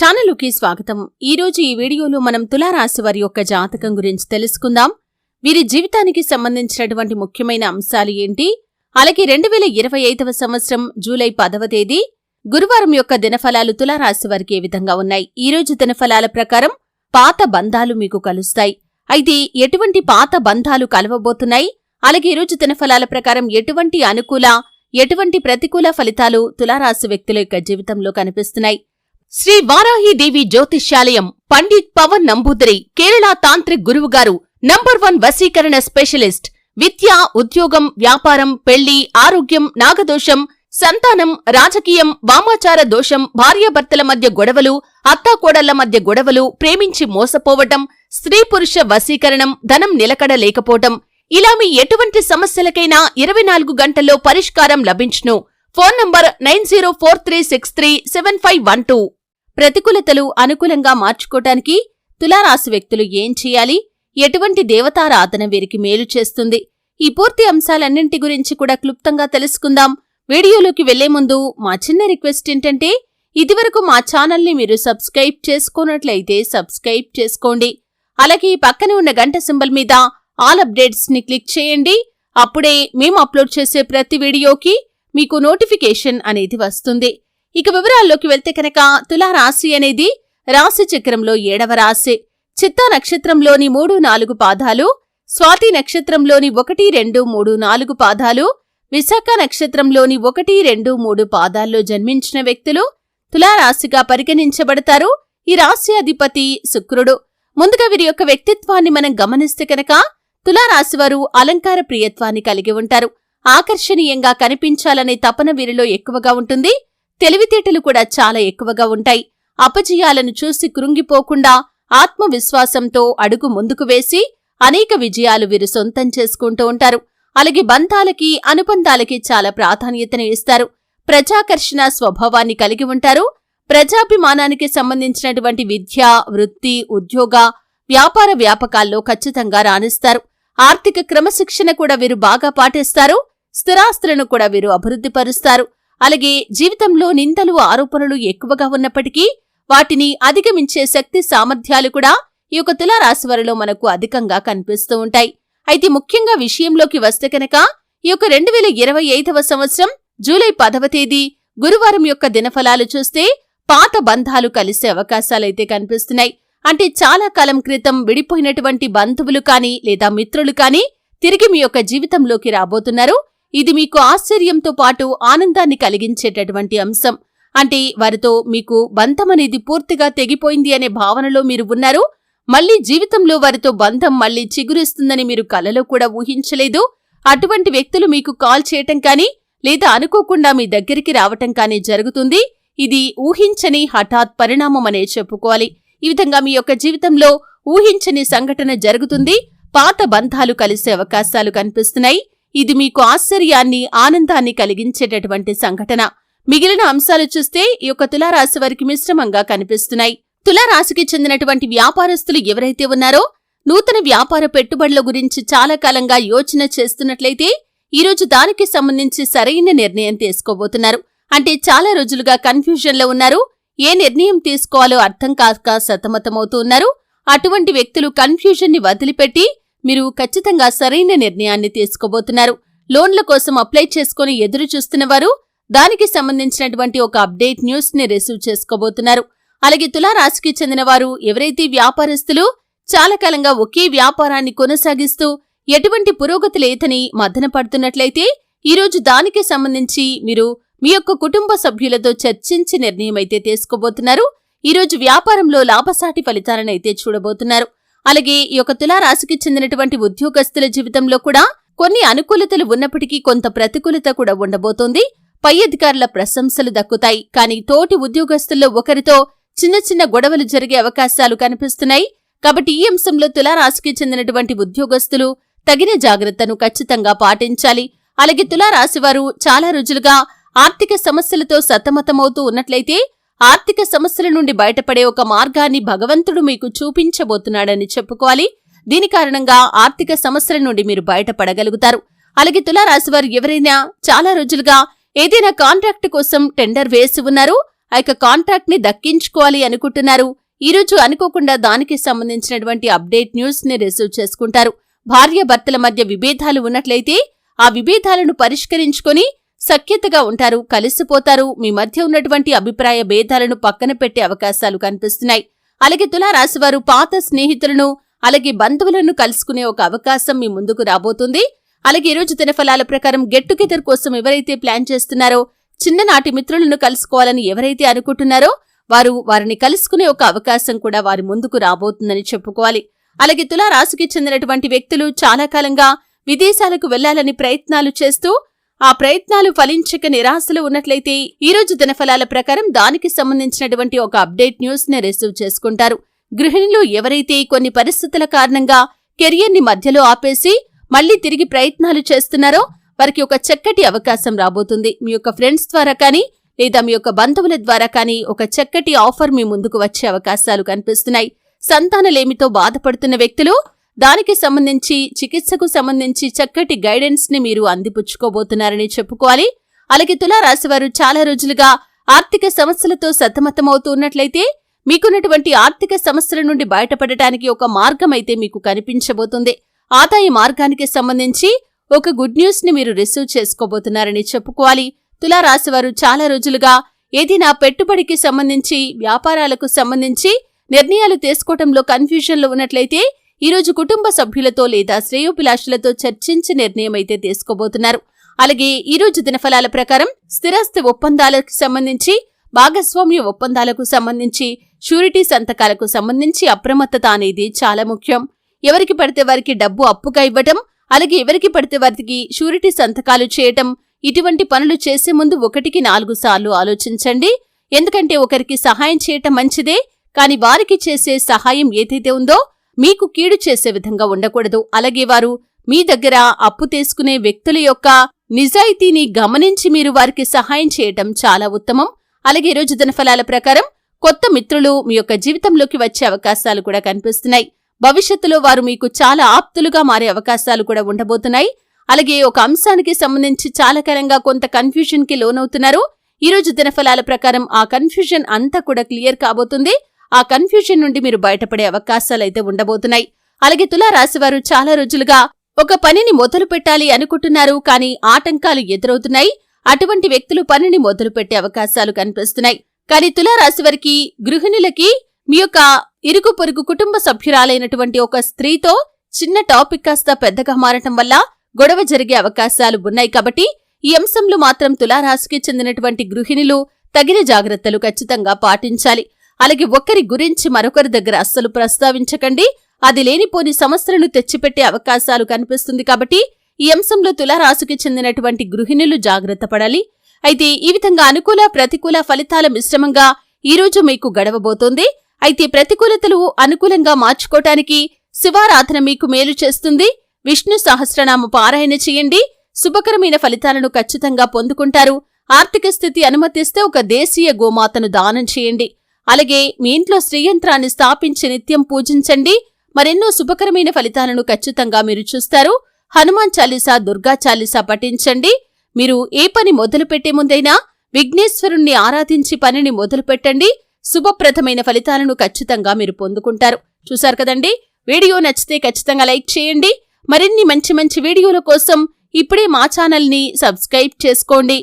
ఛానలుకి స్వాగతం. ఈ రోజు ఈ వీడియోలో మనం తులారాశి వారి యొక్క జాతకం గురించి తెలుసుకుందాం. వీరి జీవితానికి సంబంధించినటువంటి ముఖ్యమైన అంశాలు ఏంటి? అలాగే రెండు వేల ఇరవై ఐదవ సంవత్సరం జూలై పదవ తేదీ గురువారం యొక్క దినఫలాలు తులారాశి వారికి ఏ విధంగా ఉన్నాయి? ఈ రోజు దినఫలాల ప్రకారం పాత బంధాలు మీకు కలుస్తాయి. అయితే ఎటువంటి పాత బంధాలు కలవబోతున్నాయి? అలాగే ఈ రోజు దినఫలాల ప్రకారం ఎటువంటి అనుకూల ఎటువంటి ప్రతికూల ఫలితాలు తులారాశి వ్యక్తుల యొక్క జీవితంలో కనిపిస్తున్నాయి? శ్రీ వారాహిదేవి జ్యోతిష్యాలయం పండిత్ పవన్ నంబూదరి కేరళ తాంత్రిక్ గురువుగారు నంబర్ వన్ వశీకరణ స్పెషలిస్ట్ విద్య ఉద్యోగం వ్యాపారం పెళ్ళి ఆరోగ్యం నాగదోషం సంతానం రాజకీయం వామాచార దోషం భార్యాభర్తల మధ్య గొడవలు అత్తాకోడళ్ళ మధ్య గొడవలు ప్రేమించి మోసపోవటం స్త్రీ పురుష వశీకరణం ధనం నిలకడ లేకపోవటం ఇలా మీ ఎటువంటి సమస్యలకైనా ఇరవై నాలుగు గంటల్లో పరిష్కారం లభించును. Phone number nine zero four three six three seven five one two. ప్రతికూలతలు అనుకూలంగా మార్చుకోటానికి తులారాశి వ్యక్తులు ఏం చేయాలి? ఎటువంటి దేవతారాధన వీరికి మేలు చేస్తుంది? ఈ పూర్తి అంశాలన్నింటి గురించి కూడా క్లుప్తంగా తెలుసుకుందాం. వీడియోలోకి వెళ్ళే ముందు మా చిన్న రిక్వెస్ట్ ఏంటంటే ఇదివరకు మా ఛానల్ని మీరు సబ్స్క్రైబ్ చేసుకున్నట్లయితే సబ్స్క్రైబ్ చేసుకోండి. అలాగే పక్కనే ఉన్న గంట సింబల్ మీద ఆల్ అప్డేట్స్ని క్లిక్ చేయండి. అప్పుడే మేము అప్లోడ్ చేసే ప్రతి వీడియోకి మీకు నోటిఫికేషన్ అనేది వస్తుంది. ఇక వివరాల్లోకి వెళ్తే కనుక తులారాశి అనేది రాశి చక్రంలో ఏడవ రాశి. చిత్తా నక్షత్రంలోని మూడు నాలుగు పాదాలు స్వాతి నక్షత్రంలోని ఒకటి రెండు మూడు నాలుగు పాదాలు విశాఖ నక్షత్రంలోని ఒకటి రెండు మూడు పాదాల్లో జన్మించిన వ్యక్తులు తులారాశిగా పరిగణించబడతారు. ఈ రాశి అధిపతి శుక్రుడు. ముందుగా వీరి యొక్క వ్యక్తిత్వాన్ని మనం గమనిస్తే కనుక తులారాశివారు అలంకార ప్రియత్వాన్ని కలిగి ఉంటారు. ఆకర్షణీయంగా కనిపించాలనే తపన వీరిలో ఎక్కువగా ఉంటుంది. తెలివితేటలు కూడా చాలా ఎక్కువగా ఉంటాయి. అపజయాలను చూసి కృంగిపోకుండా ఆత్మవిశ్వాసంతో అడుగు ముందుకు వేసి అనేక విజయాలు వీరు సొంతం చేసుకుంటూ ఉంటారు. అలాగే బంధాలకి అనుబంధాలకి చాలా ప్రాధాన్యతను ఇస్తారు. ప్రజాకర్షణ స్వభావాన్ని కలిగి ఉంటారు. ప్రజాభిమానానికి సంబంధించినటువంటి విద్య వృత్తి ఉద్యోగ వ్యాపార వ్యాపకాల్లో ఖచ్చితంగా రాణిస్తారు. ఆర్థిక క్రమశిక్షణ కూడా వీరు బాగా పాటిస్తారు. స్థిరాస్తులను కూడా వీరు అభివృద్ధిపరుస్తారు. అలాగే జీవితంలో నిందలు ఆరోపణలు ఎక్కువగా ఉన్నప్పటికీ వాటిని అధిగమించే శక్తి సామర్థ్యాలు కూడా ఈ యొక్క తులారాశివారిలో మనకు అధికంగా కనిపిస్తూ ఉంటాయి. అయితే ముఖ్యంగా విషయంలోకి వస్తే కనుక ఈ యొక్క రెండు వేల ఇరవై ఐదవ సంవత్సరం జూలై పదవ తేదీ గురువారం యొక్క దినఫలాలు చూస్తే పాత బంధాలు కలిసే అవకాశాలైతే కనిపిస్తున్నాయి. అంటే చాలా కాలం క్రితం విడిపోయినటువంటి బంధువులు కానీ లేదా మిత్రులు కానీ తిరిగి మీ యొక్క జీవితంలోకి రాబోతున్నారు. ఇది మీకు ఆశ్చర్యంతో పాటు ఆనందాన్ని కలిగించేటటువంటి అంశం. అంటే వారితో మీకు బంధం అనేది పూర్తిగా తెగిపోయింది అనే భావనలో మీరు ఉన్నారు. మళ్ళీ జీవితంలో వారితో బంధం మళ్ళీ చిగురిస్తుందని మీరు కలలో కూడా ఊహించలేదు. అటువంటి వ్యక్తులు మీకు కాల్ చేయటం కానీ లేదా అనుకోకుండా మీ దగ్గరికి రావటం కానీ జరుగుతుంది. ఇది ఊహించని హఠాత్ పరిణామం అనే చెప్పుకోవాలి. ఈ విధంగా మీ యొక్క జీవితంలో ఊహించని సంఘటన జరుగుతుంది. పాత బంధాలు కలిసే అవకాశాలు కనిపిస్తున్నాయి. ఇది మీకు ఆశ్చర్యాన్ని ఆనందాన్ని కలిగించేటటువంటి సంఘటన. మిగిలిన అంశాలు చూస్తే ఈ యొక్క తులారాశి వారికి మిశ్రమంగా కనిపిస్తున్నాయి. తులారాశికి చెందినటువంటి వ్యాపారస్తులు ఎవరైతే ఉన్నారో నూతన వ్యాపార పెట్టుబడుల గురించి చాలా కాలంగా యోచన చేస్తున్నట్లయితే ఈరోజు దానికి సంబంధించి సరైన నిర్ణయం తీసుకోబోతున్నారు. అంటే చాలా రోజులుగా కన్ఫ్యూజన్లో ఉన్నారు. ఏ నిర్ణయం తీసుకోవాలో అర్థం కాక సతమతమవుతూ ఉన్నారు. అటువంటి వ్యక్తులు కన్ఫ్యూజన్ని వదిలిపెట్టి మీరు ఖచ్చితంగా సరైన నిర్ణయాన్ని తీసుకోబోతున్నారు. లోన్ల కోసం అప్లై చేసుకుని ఎదురు చూస్తున్నవారు దానికి సంబంధించినటువంటి ఒక అప్డేట్ న్యూస్ని రిసీవ్ చేసుకోబోతున్నారు. అలాగే తులారాశికి చెందిన వారు ఎవరైతే వ్యాపారస్తులు చాలా కాలంగా ఒకే వ్యాపారాన్ని కొనసాగిస్తూ ఎటువంటి పురోగతి లేదని మదన పడుతున్నట్లయితే ఈరోజు దానికి సంబంధించి మీరు మీ యొక్క కుటుంబ సభ్యులతో చర్చించి నిర్ణయం అయితే తీసుకోబోతున్నారు. ఈరోజు వ్యాపారంలో లాభసాటి ఫలితాలను అయితే చూడబోతున్నారు. అలాగే ఈ యొక్క తులారాశికి చెందినటువంటి ఉద్యోగస్తుల జీవితంలో కూడా కొన్ని అనుకూలతలు ఉన్నప్పటికీ కొంత ప్రతికూలత కూడా ఉండబోతోంది. పై అధికారుల ప్రశంసలు దక్కుతాయి. కానీ తోటి ఉద్యోగస్తుల్లో ఒకరితో చిన్న చిన్న గొడవలు జరిగే అవకాశాలు కనిపిస్తున్నాయి. కాబట్టి ఈ అంశంలో తులారాశికి చెందినటువంటి ఉద్యోగస్తులు తగిన జాగ్రత్తను ఖచ్చితంగా పాటించాలి. అలాగే తులారాశివారు చాలా రోజులుగా ఆర్థిక సమస్యలతో సతమతమవుతూ ఉన్నట్లయితే ఆర్థిక సమస్యల నుండి బయటపడే ఒక మార్గాన్ని భగవంతుడు మీకు చూపించబోతున్నాడని చెప్పుకోవాలి. దీని కారణంగా ఆర్థిక సమస్యల నుండి మీరు బయటపడగలుగుతారు. అలాగే తులారాశివారు ఎవరైనా చాలా రోజులుగా ఏదైనా కాంట్రాక్ట్ కోసం టెండర్ వేసి ఉన్నారు. ఆ యొక్క కాంట్రాక్ట్ని దక్కించుకోవాలి అనుకుంటున్నారు. ఈ రోజు అనుకోకుండా దానికి సంబంధించినటువంటి అప్డేట్ న్యూస్ని రిసీవ్ చేసుకుంటారు. భార్య భర్తల మధ్య విభేదాలు ఉన్నట్లయితే ఆ విభేదాలను పరిష్కరించుకొని సఖ్యతగా ఉంటారు కలిసిపోతారు. మీ మధ్య ఉన్నటువంటి అభిప్రాయ భేదాలను పక్కన పెట్టే అవకాశాలు కనిపిస్తున్నాయి. అలాగే తులారాశివారు పాత స్నేహితులను అలాగే బంధువులను కలుసుకునే ఒక అవకాశం మీ ముందుకు రాబోతుంది. అలాగే ఈరోజు రోజు దినఫలాల ప్రకారం గెట్ టుగెదర్ కోసం ఎవరైతే ప్లాన్ చేస్తున్నారో చిన్ననాటి మిత్రులను కలుసుకోవాలని ఎవరైతే అనుకుంటున్నారో వారు వారిని కలుసుకునే ఒక అవకాశం కూడా వారి ముందుకు రాబోతుందని చెప్పుకోవాలి. అలాగే తులారాశికి చెందినటువంటి వ్యక్తులు చాలా కాలంగా విదేశాలకు వెళ్ళాలని ప్రయత్నాలు చేస్తూ ఆ ప్రయత్నాలు ఫలించక నిరాశలు ఉన్నట్లయితే ఈ రోజు దినఫలాల ప్రకారం దానికి సంబంధించినటువంటి ఒక అప్డేట్ న్యూస్ని రిసీవ్ చేసుకుంటారు. గృహిణులు ఎవరైతే కొన్ని పరిస్థితుల కారణంగా కెరియర్ని మధ్యలో ఆపేసి మళ్ళీ తిరిగి ప్రయత్నాలు చేస్తున్నారో వారికి ఒక చక్కటి అవకాశం రాబోతుంది. మీ యొక్క ఫ్రెండ్స్ ద్వారా కానీ లేదా మీ యొక్క బంధువుల ద్వారా కానీ ఒక చక్కటి ఆఫర్ మీ ముందుకు వచ్చే అవకాశాలు కనిపిస్తున్నాయి. సంతానలేమితో బాధపడుతున్న వ్యక్తులు దానికి సంబంధించి చికిత్సకు సంబంధించి చక్కటి గైడెన్స్ని మీరు అందిపుచ్చుకోబోతున్నారని చెప్పుకోవాలి. అలాగే తులారాశివారు చాలా రోజులుగా ఆర్థిక సమస్యలతో సతమతమవుతూ ఉన్నట్లయితే మీకున్నటువంటి ఆర్థిక సమస్యల నుండి బయటపడటానికి ఒక మార్గం అయితే మీకు కనిపించబోతుంది. ఆదాయ మార్గానికి సంబంధించి ఒక గుడ్ న్యూస్ని మీరు రిసీవ్ చేసుకోబోతున్నారని చెప్పుకోవాలి. తులారాశివారు చాలా రోజులుగా ఏదైనా పెట్టుబడికి సంబంధించి వ్యాపారాలకు సంబంధించి నిర్ణయాలు తీసుకోవటంలో కన్ఫ్యూజన్లో ఉన్నట్లయితే ఈరోజు కుటుంబ సభ్యులతో లేదా శ్రేయోభిలాషులతో చర్చించి నిర్ణయం అయితే తీసుకోబోతున్నారు. అలాగే ఈ రోజు దినఫలాల ప్రకారం స్థిరాస్తి ఒప్పందాలకు సంబంధించి భాగస్వామ్య ఒప్పందాలకు సంబంధించి షూరిటీ సంతకాలకు సంబంధించి అప్రమత్తత అనేది చాలా ముఖ్యం. ఎవరికి పడితే వారికి డబ్బు అప్పుగా ఇవ్వటం అలాగే ఎవరికి పడితే వారికి షూరిటీ సంతకాలు చేయటం ఇటువంటి పనులు చేసే ముందు ఒకటికి నాలుగు సార్లు ఆలోచించండి. ఎందుకంటే ఒకరికి సహాయం చేయటం మంచిదే కాని వారికి చేసే సహాయం ఏదైతే ఉందో మీకు కీడు చేసే విధంగా ఉండకూడదు. అలాగే వారు మీ దగ్గర అప్పు తీసుకునే వ్యక్తుల యొక్క నిజాయితీని గమనించి మీరు వారికి సహాయం చేయటం చాలా ఉత్తమం. అలాగే ఈ రోజు దినఫలాల ప్రకారం కొత్త మిత్రులు మీ యొక్క జీవితంలోకి వచ్చే అవకాశాలు కూడా కనిపిస్తున్నాయి. భవిష్యత్తులో వారు మీకు చాలా ఆప్తులుగా మారే అవకాశాలు కూడా ఉండబోతున్నాయి. అలాగే ఒక అంశానికి సంబంధించి చాలా కాలంగా కొంత కన్ఫ్యూజన్కి లోనవుతున్నారు. ఈ రోజు దినఫలాల ప్రకారం ఆ కన్ఫ్యూజన్ అంతా కూడా క్లియర్ కాబోతుంది. ఆ కన్ఫ్యూజన్ నుండి మీరు బయటపడే అవకాశాలైతే ఉండబోతున్నాయి. అలాగే తులారాశివారు చాలా రోజులుగా ఒక పనిని మొదలు పెట్టాలి అనుకుంటున్నారు కానీ ఆటంకాలు ఎదురవుతున్నాయి. అటువంటి వ్యక్తులు పనిని మొదలు పెట్టే అవకాశాలు కనిపిస్తున్నాయి. కానీ తులారాశి వారికి గృహిణులకి మీ యొక్క ఇరుగు పొరుగు కుటుంబ సభ్యురాలైనటువంటి ఒక స్త్రీతో చిన్న టాపిక్ కాస్త పెద్దగా మారటం వల్ల గొడవ జరిగే అవకాశాలు ఉన్నాయి కాబట్టి ఈ అంశంలో మాత్రం తులారాశికి చెందినటువంటి గృహిణులు తగిన జాగ్రత్తలు ఖచ్చితంగా పాటించాలి. అలాగే ఒకరి గురించి మరొకరి దగ్గర అస్సలు ప్రస్తావించకండి. అది లేనిపోని సమస్యలను తెచ్చిపెట్టే అవకాశాలు కనిపిస్తుంది కాబట్టి ఈ అంశంలో తులారాశికి చెందినటువంటి గృహిణులు జాగ్రత్త పడాలి. అయితే ఈ విధంగా అనుకూల ప్రతికూల ఫలితాల మిశ్రమంగా ఈరోజు మీకు గడవబోతోంది. అయితే ప్రతికూలతలు అనుకూలంగా మార్చుకోటానికి శివారాధన మీకు మేలు చేస్తుంది. విష్ణు సహస్రనామ పారాయణ చేయండి. శుభకరమైన ఫలితాలను ఖచ్చితంగా పొందుకుంటారు. ఆర్థిక స్థితి అనుమతిస్తే ఒక దేశీయ గోమాతను దానం చేయండి. అలాగే మీ ఇంట్లో శ్రీయంత్రాన్ని స్థాపించి నిత్యం పూజించండి. మరెన్నో శుభకరమైన ఫలితాలను ఖచ్చితంగా మీరు చూస్తారు. హనుమాన్ చాలీసా దుర్గా చాలీసా పఠించండి. మీరు ఏ పని మొదలు పెట్టే ముందైనా విఘ్నేశ్వరుణ్ణి ఆరాధించి పనిని మొదలు పెట్టండి శుభప్రదమైన ఫలితాలను ఖచ్చితంగా మీరు పొందుకుంటారు. చూశారు కదండి? వీడియో నచ్చితే ఖచ్చితంగా లైక్ చేయండి. మరిన్ని మంచి మంచి వీడియోల కోసం ఇప్పుడే మా ఛానల్ని సబ్స్క్రైబ్ చేసుకోండి.